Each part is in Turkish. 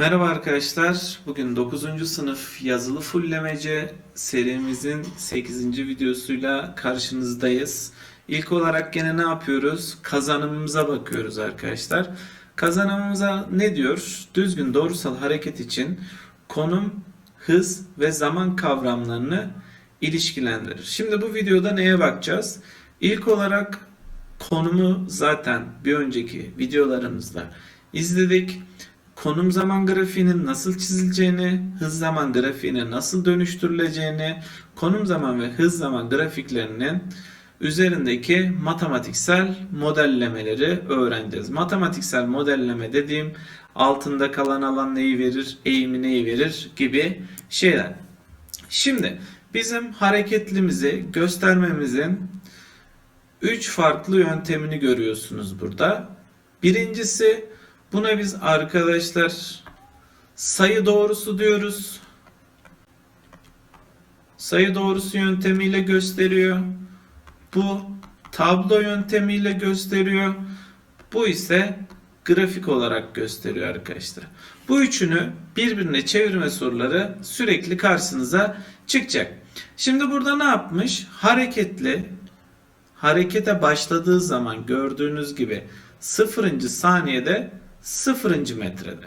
Merhaba arkadaşlar. Bugün 9. sınıf yazılı fullemece serimizin 8. videosuyla karşınızdayız. İlk olarak gene ne yapıyoruz? Kazanımımıza bakıyoruz arkadaşlar. Kazanımımıza ne diyor? Düzgün doğrusal hareket için konum, hız ve zaman kavramlarını ilişkilendirir. Şimdi bu videoda neye bakacağız? İlk olarak konumu zaten bir önceki videolarımızda izledik konum zaman grafiğinin nasıl çizileceğini, hız zaman grafiğine nasıl dönüştürüleceğini, konum zaman ve hız zaman grafiklerinin üzerindeki matematiksel modellemeleri öğreneceğiz. Matematiksel modelleme dediğim altında kalan alan neyi verir, eğimi neyi verir gibi şeyler. Şimdi bizim hareketlimizi göstermemizin 3 farklı yöntemini görüyorsunuz burada. Birincisi buna biz arkadaşlar sayı doğrusu diyoruz. Sayı doğrusu yöntemiyle gösteriyor. Bu tablo yöntemiyle gösteriyor. Bu ise grafik olarak gösteriyor arkadaşlar. Bu üçünü birbirine çevirme soruları sürekli karşınıza çıkacak. Şimdi burada ne yapmış? Hareketli harekete başladığı zaman gördüğünüz gibi sıfırıncı saniyede sıfırıncı metrede.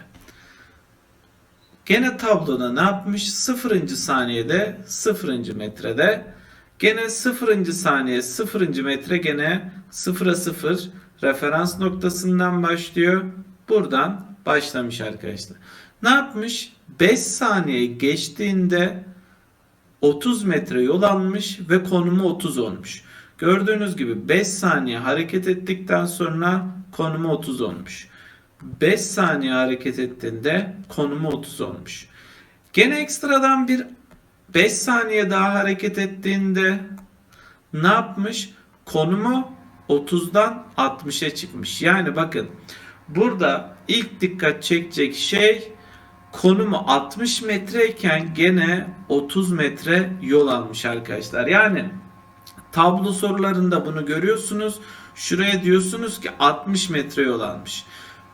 Gene tabloda ne yapmış? Sıfırıncı saniyede sıfırıncı metrede. Gene sıfırıncı saniye sıfırıncı metre gene sıfıra sıfır referans noktasından başlıyor. Buradan başlamış arkadaşlar. Ne yapmış? 5 saniye geçtiğinde 30 metre yol almış ve konumu 30 olmuş. Gördüğünüz gibi 5 saniye hareket ettikten sonra konumu 30 olmuş. 5 saniye hareket ettiğinde konumu 30 olmuş. Gene ekstradan bir 5 saniye daha hareket ettiğinde ne yapmış? Konumu 30'dan 60'a çıkmış. Yani bakın burada ilk dikkat çekecek şey konumu 60 metreyken gene 30 metre yol almış arkadaşlar. Yani tablo sorularında bunu görüyorsunuz. Şuraya diyorsunuz ki 60 metre yol almış.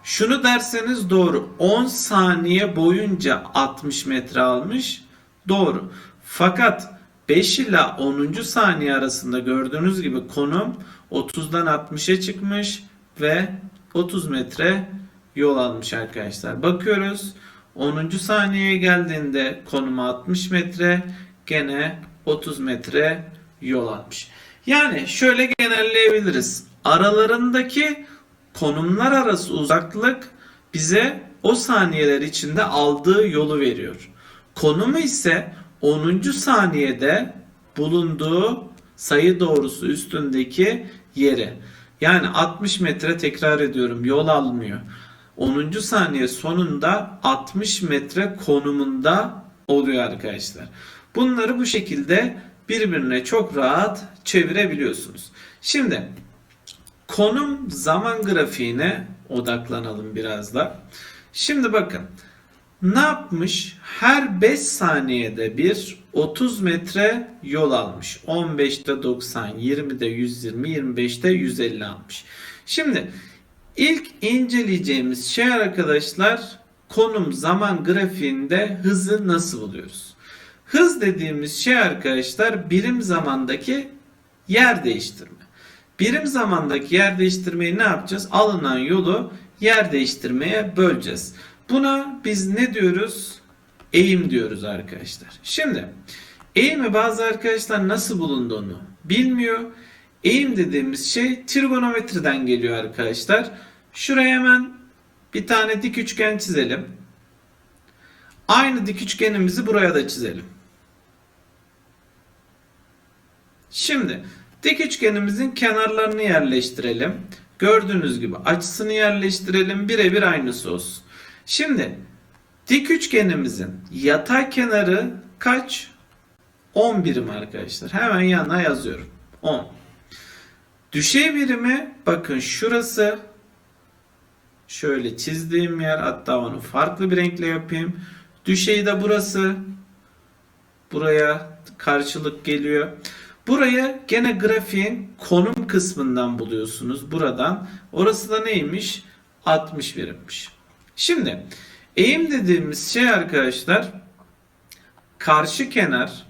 Şunu derseniz doğru. 10 saniye boyunca 60 metre almış. Doğru. Fakat 5 ile 10. saniye arasında gördüğünüz gibi konum 30'dan 60'a çıkmış ve 30 metre yol almış arkadaşlar. Bakıyoruz. 10. saniyeye geldiğinde konumu 60 metre gene 30 metre yol almış. Yani şöyle genelleyebiliriz. Aralarındaki konumlar arası uzaklık bize o saniyeler içinde aldığı yolu veriyor. Konumu ise 10. saniyede bulunduğu sayı doğrusu üstündeki yeri. Yani 60 metre tekrar ediyorum yol almıyor. 10. saniye sonunda 60 metre konumunda oluyor arkadaşlar. Bunları bu şekilde birbirine çok rahat çevirebiliyorsunuz. Şimdi konum zaman grafiğine odaklanalım biraz da. Şimdi bakın ne yapmış? Her 5 saniyede bir 30 metre yol almış. 15'te 90, 20'de 120, 25'te 150 almış. Şimdi ilk inceleyeceğimiz şey arkadaşlar konum zaman grafiğinde hızı nasıl buluyoruz? Hız dediğimiz şey arkadaşlar birim zamandaki yer değiştirme. Birim zamandaki yer değiştirmeyi ne yapacağız? Alınan yolu yer değiştirmeye böleceğiz. Buna biz ne diyoruz? Eğim diyoruz arkadaşlar. Şimdi eğimi bazı arkadaşlar nasıl bulunduğunu bilmiyor. Eğim dediğimiz şey trigonometriden geliyor arkadaşlar. Şuraya hemen bir tane dik üçgen çizelim. Aynı dik üçgenimizi buraya da çizelim. Şimdi dik üçgenimizin kenarlarını yerleştirelim. Gördüğünüz gibi açısını yerleştirelim. Birebir aynısı olsun. Şimdi dik üçgenimizin yatay kenarı kaç? 10 birim arkadaşlar. Hemen yanına yazıyorum. 10. Düşey birimi bakın şurası şöyle çizdiğim yer hatta onu farklı bir renkle yapayım. Düşey de burası. Buraya karşılık geliyor. Burayı gene grafiğin konum kısmından buluyorsunuz buradan. Orası da neymiş? 60 birimmiş. Şimdi Eğim dediğimiz şey arkadaşlar karşı kenar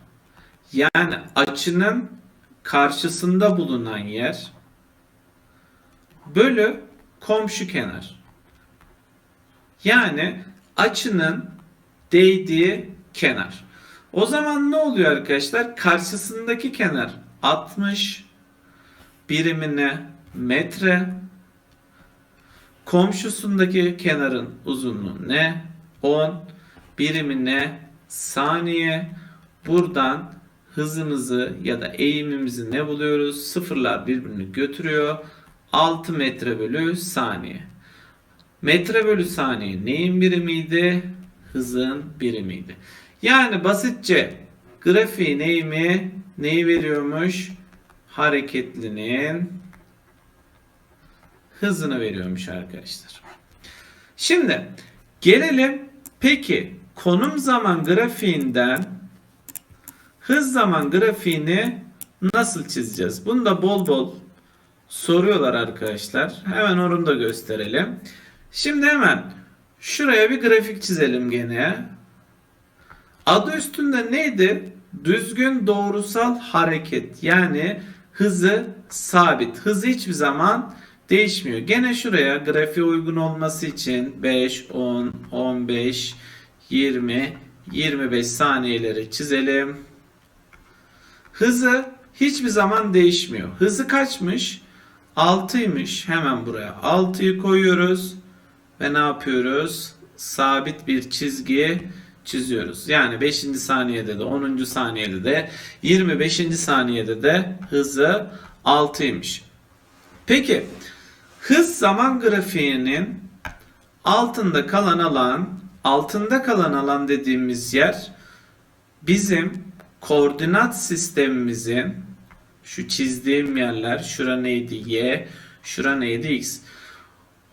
yani açının karşısında bulunan yer bölü komşu kenar. Yani açının değdiği kenar. O zaman ne oluyor arkadaşlar? Karşısındaki kenar 60 birimine metre. Komşusundaki kenarın uzunluğu ne? 10 birimine saniye. Buradan hızımızı ya da eğimimizi ne buluyoruz? Sıfırlar birbirini götürüyor. 6 metre bölü saniye. Metre bölü saniye neyin birimiydi? Hızın birimiydi. Yani basitçe grafiğin eğimi neyi veriyormuş? Hareketlinin hızını veriyormuş arkadaşlar. Şimdi gelelim peki konum zaman grafiğinden hız zaman grafiğini nasıl çizeceğiz? Bunu da bol bol soruyorlar arkadaşlar. Hemen onu da gösterelim. Şimdi hemen şuraya bir grafik çizelim gene. Adı üstünde neydi? Düzgün doğrusal hareket. Yani hızı sabit. Hızı hiçbir zaman değişmiyor. Gene şuraya grafiğe uygun olması için 5, 10, 15, 20, 25 saniyeleri çizelim. Hızı hiçbir zaman değişmiyor. Hızı kaçmış? 6'ymış. Hemen buraya 6'yı koyuyoruz. Ve ne yapıyoruz? Sabit bir çizgi çiziyoruz. Yani 5. saniyede de 10. saniyede de 25. saniyede de hızı 6'ymış. Peki hız zaman grafiğinin altında kalan alan, altında kalan alan dediğimiz yer bizim koordinat sistemimizin şu çizdiğim yerler şura neydi y, şura neydi x.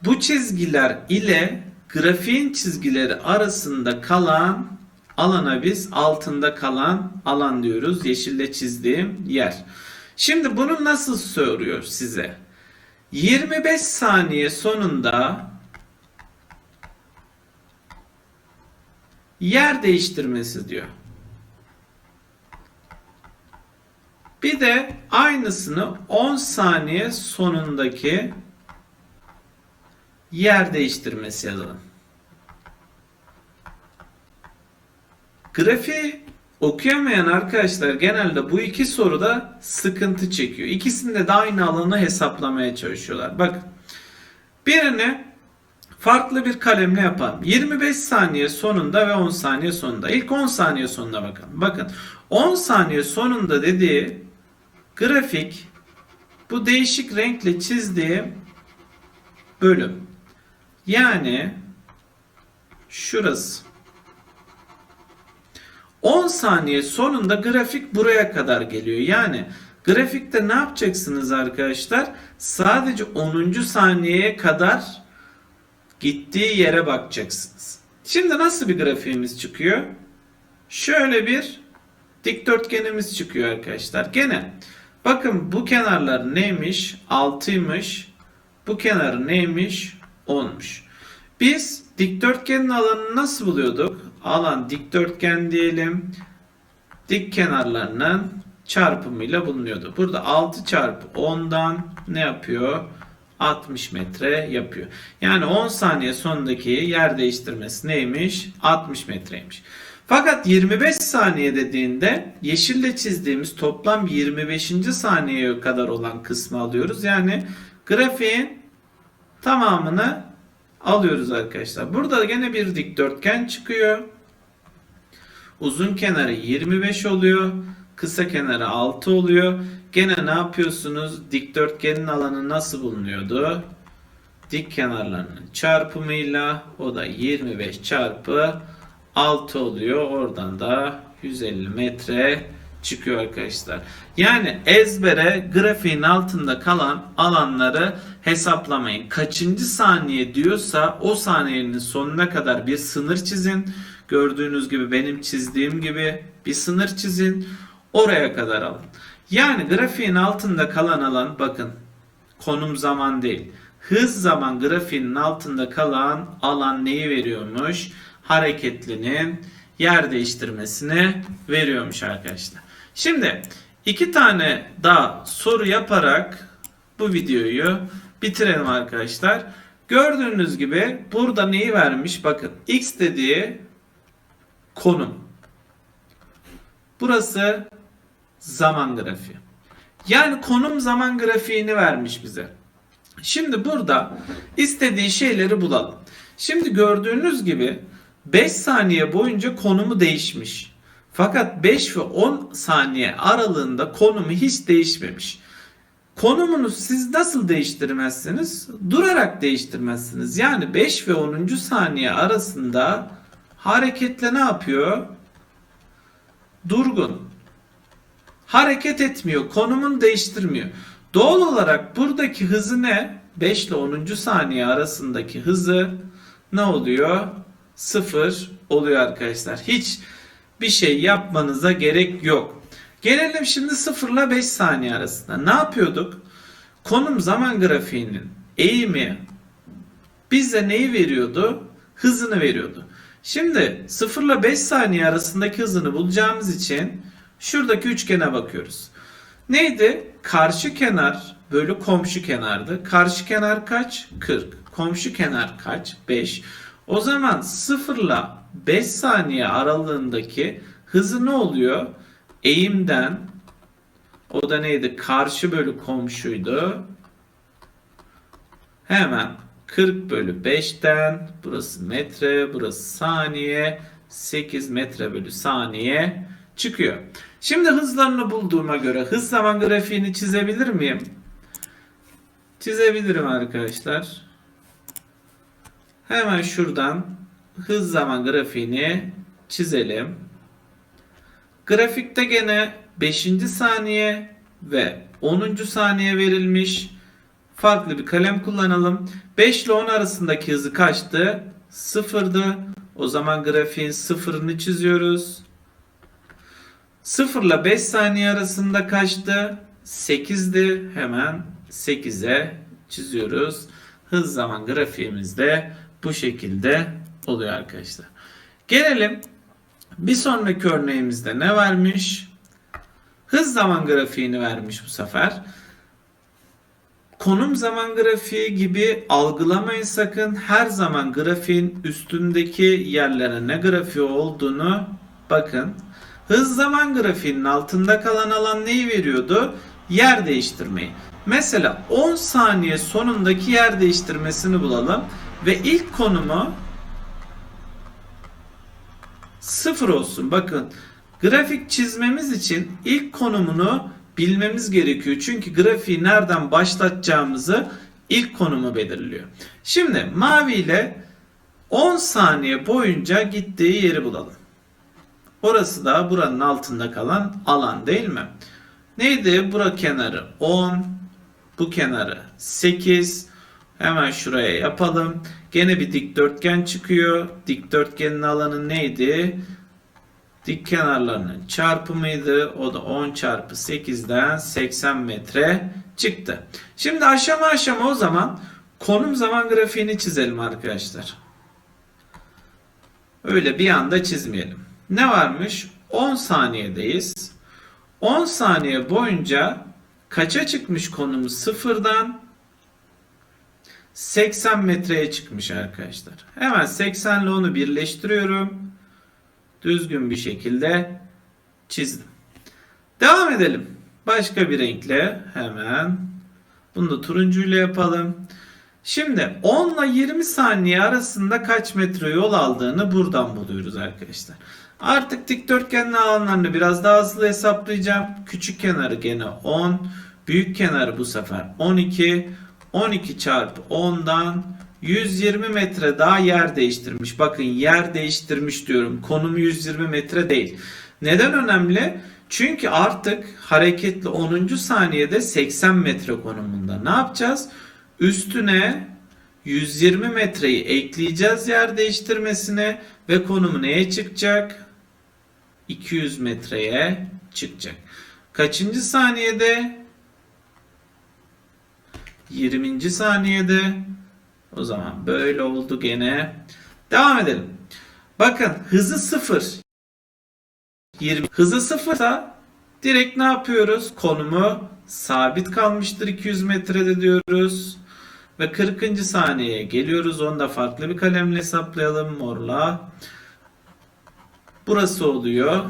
Bu çizgiler ile grafiğin çizgileri arasında kalan alana biz altında kalan alan diyoruz. Yeşille çizdiğim yer. Şimdi bunu nasıl soruyor size? 25 saniye sonunda yer değiştirmesi diyor. Bir de aynısını 10 saniye sonundaki yer değiştirmesi yazalım. Grafiği okuyamayan arkadaşlar genelde bu iki soruda sıkıntı çekiyor. İkisinde de aynı alanı hesaplamaya çalışıyorlar. Bakın birini farklı bir kalemle yapalım. 25 saniye sonunda ve 10 saniye sonunda. İlk 10 saniye sonuna bakalım. Bakın 10 saniye sonunda dediği grafik bu değişik renkle çizdiğim bölüm. Yani şurası. 10 saniye sonunda grafik buraya kadar geliyor. Yani grafikte ne yapacaksınız arkadaşlar? Sadece 10. saniyeye kadar gittiği yere bakacaksınız. Şimdi nasıl bir grafiğimiz çıkıyor? Şöyle bir dikdörtgenimiz çıkıyor arkadaşlar. Gene bakın bu kenarlar neymiş? 6'ymış. Bu kenarı neymiş? 10'muş. Biz dikdörtgenin alanını nasıl buluyorduk? Alan dikdörtgen diyelim. Dik kenarlarının çarpımıyla bulunuyordu. Burada 6 çarpı 10'dan ne yapıyor? 60 metre yapıyor. Yani 10 saniye sonundaki yer değiştirmesi neymiş? 60 metreymiş. Fakat 25 saniye dediğinde yeşille çizdiğimiz toplam 25. saniyeye kadar olan kısmı alıyoruz. Yani grafiğin tamamını alıyoruz arkadaşlar. Burada gene bir dikdörtgen çıkıyor. Uzun kenarı 25 oluyor. Kısa kenarı 6 oluyor. Gene ne yapıyorsunuz? Dikdörtgenin alanı nasıl bulunuyordu? Dik kenarlarının çarpımıyla o da 25 çarpı 6 oluyor. Oradan da 150 metre çıkıyor arkadaşlar. Yani ezbere grafiğin altında kalan alanları hesaplamayın. Kaçıncı saniye diyorsa o saniyenin sonuna kadar bir sınır çizin. Gördüğünüz gibi benim çizdiğim gibi bir sınır çizin. Oraya kadar alın. Yani grafiğin altında kalan alan bakın konum zaman değil. hız zaman grafiğinin altında kalan alan neyi veriyormuş? Hareketlinin yer değiştirmesini veriyormuş arkadaşlar. Şimdi iki tane daha soru yaparak bu videoyu bitirelim arkadaşlar. Gördüğünüz gibi burada neyi vermiş? Bakın x dediği konum. Burası zaman grafiği. Yani konum zaman grafiğini vermiş bize. Şimdi burada istediği şeyleri bulalım. Şimdi gördüğünüz gibi 5 saniye boyunca konumu değişmiş. Fakat 5 ve 10 saniye aralığında konumu hiç değişmemiş. Konumunu siz nasıl değiştirmezsiniz? Durarak değiştirmezsiniz. Yani 5 ve 10. saniye arasında hareketle ne yapıyor? Durgun. Hareket etmiyor. Konumunu değiştirmiyor. Doğal olarak buradaki hızı ne? 5 ile 10. saniye arasındaki hızı ne oluyor? 0 oluyor arkadaşlar. Hiç bir şey yapmanıza gerek yok. Gelelim şimdi 0 ile 5 saniye arasında. Ne yapıyorduk? Konum zaman grafiğinin eğimi bize neyi veriyordu? Hızını veriyordu. Şimdi 0 ile 5 saniye arasındaki hızını bulacağımız için şuradaki üçgene bakıyoruz. Neydi? Karşı kenar bölü komşu kenardı. Karşı kenar kaç? 40. Komşu kenar kaç? 5. O zaman 0 ile 5 saniye aralığındaki hızı ne oluyor? Eğimden o da neydi? Karşı bölü komşuydu. Hemen 40 bölü 5'ten burası metre, burası saniye, 8 metre bölü saniye çıkıyor. Şimdi hızlarını bulduğuma göre hız zaman grafiğini çizebilir miyim? Çizebilirim arkadaşlar. Hemen şuradan hız zaman grafiğini çizelim. Grafikte gene 5. saniye ve 10. saniye verilmiş. Farklı bir kalem kullanalım. 5 ile 10 arasındaki hızı kaçtı? Sıfırdı. O zaman grafiğin sıfırını çiziyoruz. 0 ile 5 saniye arasında kaçtı? 8'di. Hemen 8'e çiziyoruz. Hız zaman grafiğimiz de bu şekilde oluyor arkadaşlar. Gelelim bir sonraki örneğimizde ne vermiş? Hız zaman grafiğini vermiş bu sefer. Konum zaman grafiği gibi algılamayın sakın. Her zaman grafiğin üstündeki yerlere ne grafiği olduğunu bakın. Hız zaman grafiğinin altında kalan alan neyi veriyordu? Yer değiştirmeyi. Mesela 10 saniye sonundaki yer değiştirmesini bulalım ve ilk konumu 0 olsun. Bakın grafik çizmemiz için ilk konumunu bilmemiz gerekiyor. Çünkü grafiği nereden başlatacağımızı ilk konumu belirliyor. Şimdi mavi ile 10 saniye boyunca gittiği yeri bulalım. Orası da buranın altında kalan alan değil mi? Neydi? Bura kenarı 10, bu kenarı 8. Hemen şuraya yapalım. Gene bir dikdörtgen çıkıyor. Dikdörtgenin alanı neydi? Dik kenarlarının çarpımıydı. O da 10 çarpı 8'den 80 metre çıktı. Şimdi aşama aşama o zaman konum zaman grafiğini çizelim arkadaşlar. Öyle bir anda çizmeyelim. Ne varmış? 10 saniyedeyiz. 10 saniye boyunca kaça çıkmış konumu sıfırdan 80 metreye çıkmış arkadaşlar. Hemen 80 ile onu birleştiriyorum. Düzgün bir şekilde çizdim. Devam edelim. Başka bir renkle hemen bunu da turuncuyla yapalım. Şimdi 10 ile 20 saniye arasında kaç metre yol aldığını buradan buluyoruz arkadaşlar. Artık dikdörtgenin alanlarını biraz daha hızlı hesaplayacağım. Küçük kenarı gene 10. Büyük kenarı bu sefer 12. 12 çarpı 10'dan 120 metre daha yer değiştirmiş. Bakın yer değiştirmiş diyorum. Konumu 120 metre değil. Neden önemli? Çünkü artık hareketli 10. saniyede 80 metre konumunda. Ne yapacağız? Üstüne 120 metreyi ekleyeceğiz yer değiştirmesine ve konumu neye çıkacak? 200 metreye çıkacak. Kaçıncı saniyede? 20. saniyede. O zaman böyle oldu gene. Devam edelim. Bakın hızı 0. 20. Hızı 0 direkt ne yapıyoruz? Konumu sabit kalmıştır 200 metrede diyoruz. Ve 40. saniyeye geliyoruz. Onu da farklı bir kalemle hesaplayalım morla. Burası oluyor.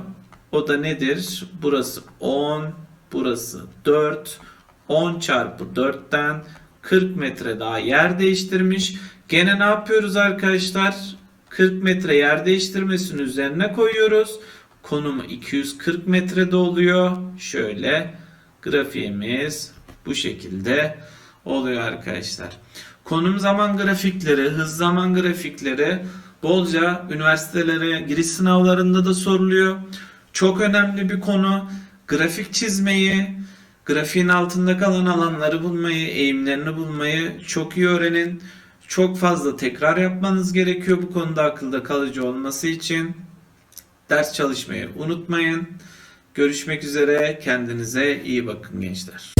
O da nedir? Burası 10, burası 4. 10 çarpı 4'ten 40 metre daha yer değiştirmiş. Gene ne yapıyoruz arkadaşlar? 40 metre yer değiştirmesinin üzerine koyuyoruz. Konumu 240 metrede oluyor. Şöyle grafiğimiz bu şekilde oluyor arkadaşlar. Konum zaman grafikleri, hız zaman grafikleri bolca üniversitelere giriş sınavlarında da soruluyor. Çok önemli bir konu. Grafik çizmeyi, grafiğin altında kalan alanları bulmayı, eğimlerini bulmayı çok iyi öğrenin. Çok fazla tekrar yapmanız gerekiyor bu konuda akılda kalıcı olması için. Ders çalışmayı unutmayın. Görüşmek üzere. Kendinize iyi bakın gençler.